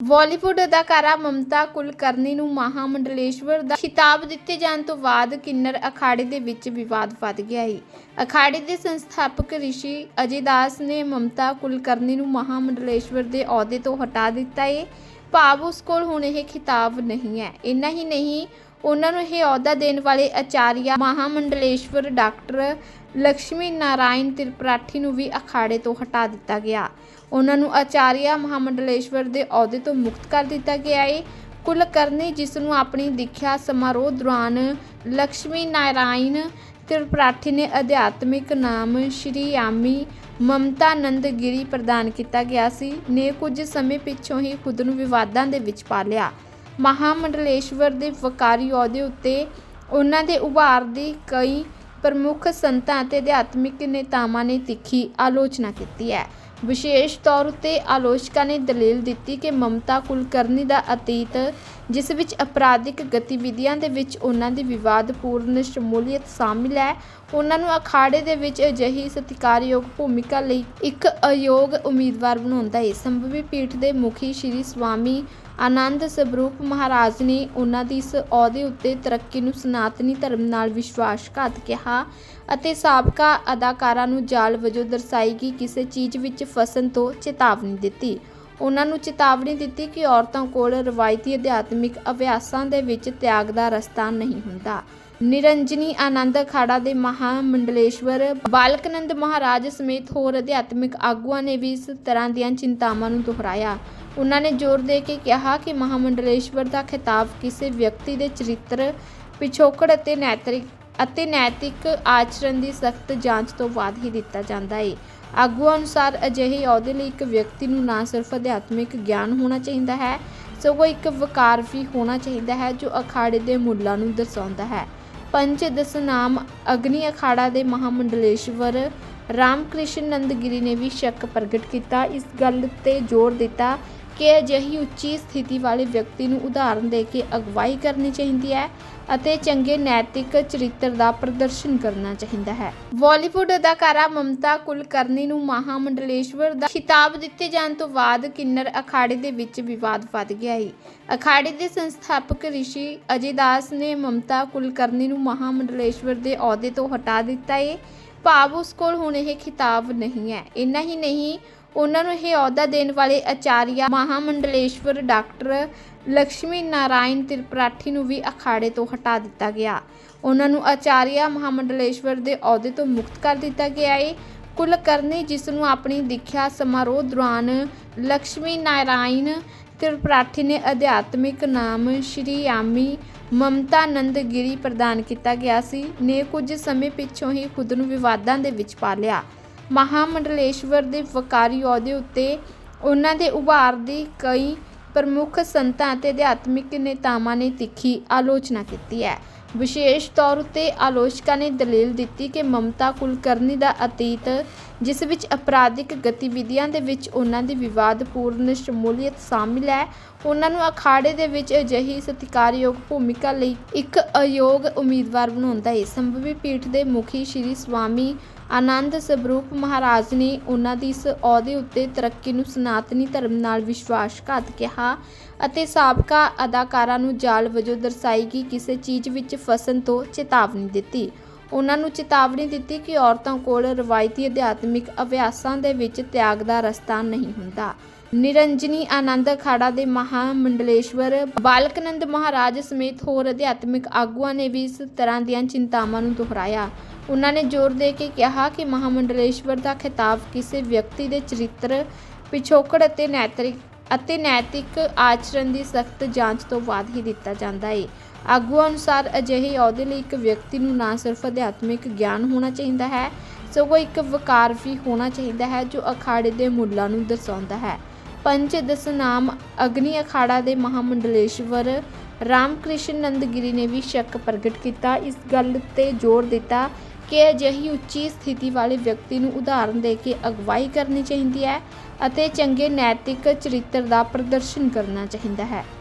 ਬਾਲੀਵੁੱਡ ਅਦਾਕਾਰਾ ਮਮਤਾ ਕੁਲਕਰਨੀ ਨੂੰ ਮਹਾਮੰਡਲੇਸ਼ਵਰ ਦਾ ਖਿਤਾਬ ਦਿੱਤੇ ਜਾਣ ਤੋਂ ਬਾਅਦ ਕਿੰਨਰ ਅਖਾੜੇ ਦੇ ਵਿੱਚ ਵਿਵਾਦ ਵੱਧ ਗਿਆ ਹੈ ਅਖਾੜੇ ਦੇ ਸੰਸਥਾਪਕ ਰਿਸ਼ੀ ਅਜੇ ਦਾਸ ਨੇ ਮਮਤਾ ਕੁਲਕਰਨੀ ਨੂੰ ਮਹਾਮੰਡਲੇਸ਼ਵਰ ਦੇ ਅਹੁਦੇ ਤੋਂ ਹਟਾ ਦਿੱਤਾ ਹੈ ਭਾਵ ਉਸ ਕੋਲ ਹੁਣ ਇਹ ਖਿਤਾਬ ਨਹੀਂ ਹੈ। ਇੰਨਾ ਹੀ ਨਹੀਂ ਉਹਨਾਂ ਨੂੰ ਇਹ ਅਹੁਦਾ ਦੇਣ ਵਾਲੇ ਆਚਾਰੀਆ ਮਹਾਮੰਡਲੇਸ਼ਵਰ ਡਾਕਟਰ ਲక్ష్ਮੀ ਨਾਰਾਇਣ ਤ੍ਰਿਪਾਠੀ ਨੂੰ ਵੀ ਅਖਾੜੇ ਤੋਂ ਹਟਾ ਦਿੱਤਾ ਗਿਆ। ਉਹਨਾਂ ਨੂੰ ਆਚਾਰੀਆ ਮਹਾਮੰਡਲੇਸ਼ਵਰ ਦੇ ਅਹੁਦੇ ਤੋਂ ਮੁਕਤ ਕਰ ਦਿੱਤਾ ਗਿਆ ਹੈ ਕੁਲਕਰਨੀ, ਜਿਸ ਨੂੰ ਆਪਣੀ ਦੀਖਿਆ ਸਮਾਰੋਹ ਦੌਰਾਨ ਲక్ష్ਮੀ ਨਾਰਾਇਣ ਤ੍ਰਿਪਾਠੀ ਨੇ ਅਧਿਆਤਮਿਕ ਨਾਮ ਸ਼੍ਰੀ ਆਮੀ ਮਮਤਾਨੰਦ ਗਿਰੀ ਪ੍ਰਦਾਨ ਕੀਤਾ ਗਿਆ ਸੀ, ਨੇ ਕੁਝ ਸਮੇਂ ਪਿੱਛੋਂ ਹੀ ਖੁਦ ਨੂੰ ਵਿਵਾਦਾਂ ਦੇ ਵਿੱਚ ਪਾ ਲਿਆ। ਮਹਾਮੰਡਲੇਸ਼ਵਰ ਦੇ ਵਕਾਰੀ ਅਹੁਦੇ ਉੱਤੇ ਉਹਨਾਂ ਦੇ ਉਭਾਰ ਦੀ ਕਈ ਪ੍ਰਮੁੱਖ ਸੰਤਾਂ ਅਤੇ ਅਧਿਆਤਮਿਕ ਨੇਤਾਵਾਂ ਨੇ ਤਿੱਖੀ ਆਲੋਚਨਾ ਕੀਤੀ ਹੈ। ਵਿਸ਼ੇਸ਼ ਤੌਰ ਉੱਤੇ ਆਲੋਚਕਾਂ ਨੇ ਦਲੀਲ ਦਿੱਤੀ ਕਿ ਮਮਤਾ ਕੁਲਕਰਨੀ ਦਾ ਅਤੀਤ ਜਿਸ ਵਿੱਚ ਅਪਰਾਧਿਕ ਗਤੀਵਿਧੀਆਂ ਦੇ ਵਿੱਚ ਉਹਨਾਂ ਦੀ ਵਿਵਾਦਪੂਰਨ ਸ਼ਮੂਲੀਅਤ ਸ਼ਾਮਿਲ ਹੈ। ਉਹਨਾਂ ਨੂੰ ਅਖਾੜੇ ਦੇ ਵਿੱਚ ਅਜਿਹੀ ਸਤਿਕਾਰਯੋਗ ਭੂਮਿਕਾ ਲਈ ਇੱਕ ਅਯੋਗ ਉਮੀਦਵਾਰ ਬਣਾਉਂਦਾ ਹੈ ਸੰਭਵੀ ਪੀਠ ਦੇ ਮੁਖੀ ਸ਼੍ਰੀ ਸਵਾਮੀ ਆਨੰਦ ਸਵਰੂਪ ਮਹਾਰਾਜ ਨੇ ਉਹਨਾਂ ਦੀ ਇਸ ਅਹੁਦੇ ਉੱਤੇ ਤਰੱਕੀ ਨੂੰ ਸਨਾਤਨੀ ਧਰਮ ਨਾਲ ਵਿਸ਼ਵਾਸਘਾਤ ਕਿਹਾ ਅਤੇ ਸਾਬਕਾ ਅਦਾਕਾਰਾਂ ਨੂੰ ਜਾਲ ਵਜੋਂ ਦਰਸਾਈ ਗਈ ਕਿਸੇ ਚੀਜ਼ ਵਿੱਚ ਫਸਣ ਤੋਂ ਚੇਤਾਵਨੀ ਦਿੱਤੀ। ਉਹਨਾਂ ਨੂੰ ਚੇਤਾਵਨੀ ਦਿੱਤੀ ਕਿ ਔਰਤਾਂ ਕੋਲ ਰਵਾਇਤੀ ਅਧਿਆਤਮਿਕ ਅਭਿਆਸਾਂ ਦੇ ਵਿੱਚ ਤਿਆਗ ਦਾ ਰਸਤਾ ਨਹੀਂ ਹੁੰਦਾ। ਨਿਰੰਜਨੀ ਆਨੰਦ ਅਖਾੜਾ ਦੇ ਮਹਾਮੰਡਲੇਸ਼ਵਰ ਬਾਲਕਨੰਦ ਮਹਾਰਾਜ ਸਮੇਤ ਹੋਰ ਅਧਿਆਤਮਿਕ ਆਗੂਆਂ ਨੇ ਵੀ ਇਸ ਤਰ੍ਹਾਂ ਦੀਆਂ ਚਿੰਤਾਵਾਂ ਨੂੰ ਦੁਹਰਾਇਆ। ਉਹਨਾਂ ਨੇ ਜ਼ੋਰ ਦੇ ਕੇ ਕਿਹਾ ਕਿ ਮਹਾਮੰਡਲੇਸ਼ਵਰ ਦਾ ਖਿਤਾਬ ਕਿਸੇ ਵਿਅਕਤੀ ਦੇ ਚਰਿੱਤਰ, ਪਿਛੋਕੜ ਅਤੇ ਨੈਤਿਕ ਅਤੇ ਨੈਤਿਕ ਆਚਰਣ ਦੀ ਸਖਤ ਜਾਂਚ ਤੋਂ ਬਾਅਦ ਹੀ ਦਿੱਤਾ ਜਾਂਦਾ ਹੈ ਆਗੂਆਂ ਅਨੁਸਾਰ ਅਜਿਹੇ ਅਹੁਦੇ ਲਈ ਇੱਕ ਵਿਅਕਤੀ ਨੂੰ ਨਾ ਸਿਰਫ ਅਧਿਆਤਮਿਕ ਗਿਆਨ ਹੋਣਾ ਚਾਹੀਦਾ ਹੈ, ਸਗੋਂ ਇੱਕ ਵਕਾਰ ਵੀ ਹੋਣਾ ਚਾਹੀਦਾ ਹੈ ਜੋ ਅਖਾੜੇ ਦੇ ਮੁੱਲਾਂ ਨੂੰ ਦਰਸਾਉਂਦਾ ਹੈ। ਪੰਜ ਦਸਨਾਮ ਅਗਨੀ ਅਖਾੜਾ ਦੇ ਮਹਾਮੰਡਲੇਸ਼ਵਰ ਰਾਮਕ੍ਰਿਸ਼ਨ ਨੰਦਗਿਰੀ ਨੇ ਵੀ ਸ਼ੱਕ ਪ੍ਰਗਟ ਕੀਤਾ। ਇਸ ਗੱਲ ਤੇ ਜ਼ੋਰ ਦਿੱਤਾ ਕਿ ਅਜਿਹੀ ਉੱਚੀ ਸਥਿਤੀ ਵਾਲੇ ਵਿਅਕਤੀ ਨੂੰ ਉਦਾਹਰਨ ਦੇ ਕੇ ਅਗਵਾਈ ਕਰਨੀ ਚਾਹੀਦੀ ਹੈ ਅਤੇ ਚੰਗੇ ਨੈਤਿਕ ਚਰਿੱਤਰ ਦਾ ਪ੍ਰਦਰਸ਼ਨ ਕਰਨਾ ਚਾਹੀਦਾ ਹੈ। ਬਾਲੀਵੁੱਡ ਅਦਾਕਾਰਾ ਮਮਤਾ ਕੁਲਕਰਨੀ ਨੂੰ ਮਹਾਮੰਡਲੇਸ਼ਵਰ ਦਾ ਖਿਤਾਬ ਦਿੱਤੇ ਜਾਣ ਤੋਂ ਬਾਅਦ ਕਿੰਨਰ ਅਖਾੜੇ ਦੇ ਵਿੱਚ ਵਿਵਾਦ ਵੱਧ ਗਿਆ ਹੈ ਅਖਾੜੇ ਦੇ ਸੰਸਥਾਪਕ ਰਿਸ਼ੀ ਅਜੇ ਦਾਸ ਨੇ ਮਮਤਾ ਕੁਲਕਰਨੀ ਨੂੰ ਮਹਾਮੰਡਲੇਸ਼ਵਰ ਦੇ ਅਹੁਦੇ ਤੋਂ ਹਟਾ ਦਿੱਤਾ ਹੈ ਭਾਵ ਉਸ ਕੋਲ ਹੁਣ ਇਹ ਖਿਤਾਬ ਨਹੀਂ ਹੈ। ਇੰਨਾ ਹੀ ਨਹੀਂ ਉਹਨਾਂ ਨੂੰ ਇਹ ਅਹੁਦਾ ਦੇਣ ਵਾਲੇ ਆਚਾਰੀਆ ਮਹਾਮੰਡਲੇਸ਼ਵਰ ਡਾਕਟਰ ਲక్ష్ਮੀ ਨਾਰਾਇਣ ਤ੍ਰਿਪਾਠੀ ਨੂੰ ਵੀ ਅਖਾੜੇ ਤੋਂ ਹਟਾ ਦਿੱਤਾ ਗਿਆ। ਉਹਨਾਂ ਨੂੰ ਆਚਾਰੀਆ ਮਹਾਮੰਡਲੇਸ਼ਵਰ ਦੇ ਅਹੁਦੇ ਤੋਂ ਮੁਕਤ ਕਰ ਦਿੱਤਾ ਗਿਆ ਹੈ ਕੁਲਕਰਨੀ ਜਿਸ ਨੂੰ ਆਪਣੀ ਦੀਖਿਆ ਸਮਾਰੋਹ ਦੌਰਾਨ ਲక్ష్ਮੀ ਨਾਰਾਇਣ ਤ੍ਰਿਪਾਠੀ ਨੇ ਅਧਿਆਤਮਿਕ ਨਾਮ ਸ਼੍ਰੀ ਆਮੀ ਮਮਤਾਨੰਦ ਗਿਰੀ ਪ੍ਰਦਾਨ ਕੀਤਾ ਗਿਆ ਸੀ। ਨੇ ਕੁਝ ਸਮੇਂ ਪਿੱਛੋਂ ਹੀ ਖੁਦ ਨੂੰ ਵਿਵਾਦਾਂ ਦੇ ਵਿੱਚ ਪਾ ਲਿਆ। ਮਹਾਮੰਡਲੇਸ਼ਵਰ ਦੇ ਵਕਾਰੀ ਅਹੁਦੇ ਉੱਤੇ ਉਹਨਾਂ ਦੇ ਉਭਾਰ ਦੀ ਕਈ ਪ੍ਰਮੁੱਖ ਸੰਤਾਂ ਅਤੇ ਅਧਿਆਤਮਿਕ ਨੇਤਾਵਾਂ ਨੇ ਤਿੱਖੀ ਆਲੋਚਨਾ ਕੀਤੀ ਹੈ। ਵਿਸ਼ੇਸ਼ ਤੌਰ ਉੱਤੇ ਆਲੋਚਕਾਂ ਨੇ ਦਲੀਲ ਦਿੱਤੀ ਕਿ ਮਮਤਾ ਕੁਲਕਰਨੀ ਦਾ ਅਤੀਤ, ਜਿਸ ਵਿੱਚ ਅਪਰਾਧਿਕ ਗਤੀਵਿਧੀਆਂ ਦੇ ਵਿੱਚ ਉਹਨਾਂ ਦੀ ਵਿਵਾਦਪੂਰਨ ਸ਼ਮੂਲੀਅਤ ਸ਼ਾਮਿਲ ਹੈ, ਉਹਨਾਂ ਨੂੰ ਅਖਾੜੇ ਦੇ ਵਿੱਚ ਅਜਿਹੀ ਸਤਿਕਾਰਯੋਗ ਭੂਮਿਕਾ ਲਈ ਇੱਕ ਅਯੋਗ ਉਮੀਦਵਾਰ ਬਣਾਉਂਦਾ ਹੈ ਸੰਭਵੀ ਪੀਠ ਦੇ ਮੁਖੀ ਸ਼੍ਰੀ ਸਵਾਮੀ ਆਨੰਦ ਸਵਰੂਪ ਮਹਾਰਾਜ ਨੇ ਉਹਨਾਂ ਦੀ ਇਸ ਅਹੁਦੇ ਉੱਤੇ ਤਰੱਕੀ ਨੂੰ ਸਨਾਤਨੀ ਧਰਮ ਨਾਲ ਵਿਸ਼ਵਾਸਘਾਤ ਕਿਹਾ ਅਤੇ ਸਾਬਕਾ ਅਦਾਕਾਰਾਂ ਨੂੰ ਜਾਲ ਵਜੋਂ ਦਰਸਾਈ ਗਈ ਕਿਸੇ ਚੀਜ਼ ਵਿੱਚ ਫਸਣ ਤੋਂ ਚੇਤਾਵਨੀ ਦਿੱਤੀ। ਉਹਨਾਂ ਨੂੰ ਚੇਤਾਵਨੀ ਦਿੱਤੀ ਕਿ ਔਰਤਾਂ ਕੋਲ ਰਵਾਇਤੀ ਅਧਿਆਤਮਿਕ ਅਭਿਆਸਾਂ ਦੇ ਵਿੱਚ ਤਿਆਗ ਦਾ ਰਸਤਾ ਨਹੀਂ ਹੁੰਦਾ। ਨਿਰੰਜਨੀ ਆਨੰਦ ਅਖਾੜਾ ਦੇ ਮਹਾਮੰਡਲੇਸ਼ਵਰ ਬਾਲਕਨੰਦ ਮਹਾਰਾਜ ਸਮੇਤ ਹੋਰ ਅਧਿਆਤਮਿਕ ਆਗੂਆਂ ਨੇ ਵੀ ਇਸ ਤਰ੍ਹਾਂ ਦੀਆਂ ਚਿੰਤਾਵਾਂ ਨੂੰ ਦੁਹਰਾਇਆ। ਉਹਨਾਂ ਨੇ ਜ਼ੋਰ ਦੇ ਕੇ ਕਿਹਾ ਕਿ ਮਹਾਮੰਡਲੇਸ਼ਵਰ ਦਾ ਖਿਤਾਬ ਕਿਸੇ ਵਿਅਕਤੀ ਦੇ ਚਰਿੱਤਰ, ਪਿਛੋਕੜ ਅਤੇ ਨੈਤਿਕ ਅਤੇ ਨੈਤਿਕ ਆਚਰਣ ਦੀ ਸਖਤ ਜਾਂਚ ਤੋਂ ਬਾਅਦ ਹੀ ਦਿੱਤਾ ਜਾਂਦਾ ਹੈ ਆਗੂਆਂ ਅਨੁਸਾਰ ਅਜਿਹੇ ਅਹੁਦੇ ਲਈ ਇੱਕ ਵਿਅਕਤੀ ਨੂੰ ਨਾ ਸਿਰਫ ਅਧਿਆਤਮਿਕ ਗਿਆਨ ਹੋਣਾ ਚਾਹੀਦਾ ਹੈ, ਸਗੋਂ ਇੱਕ ਵਕਾਰ ਵੀ ਹੋਣਾ ਚਾਹੀਦਾ ਹੈ ਜੋ ਅਖਾੜੇ ਦੇ ਮੁੱਲਾਂ ਨੂੰ ਦਰਸਾਉਂਦਾ ਹੈ। ਪੰਜ ਦਸਨਾਮ ਅਗਨੀ ਅਖਾੜਾ ਦੇ ਮਹਾਮੰਡਲੇਸ਼ਵਰ ਰਾਮਕ੍ਰਿਸ਼ਨ ਨੰਦਗਿਰੀ ਨੇ ਵੀ ਸ਼ੱਕ ਪ੍ਰਗਟ ਕੀਤਾ। ਇਸ ਗੱਲ ਤੇ ਜ਼ੋਰ ਦਿੱਤਾ ਕਿ ਅਜਿਹੀ ਉੱਚੀ ਸਥਿਤੀ ਵਾਲੇ ਵਿਅਕਤੀ ਨੂੰ ਉਦਾਹਰਨ ਦੇ ਕੇ ਅਗਵਾਈ ਕਰਨੀ ਚਾਹੀਦੀ ਹੈ ਅਤੇ ਚੰਗੇ ਨੈਤਿਕ ਚਰਿੱਤਰ ਦਾ ਪ੍ਰਦਰਸ਼ਨ ਕਰਨਾ ਚਾਹੀਦਾ ਹੈ।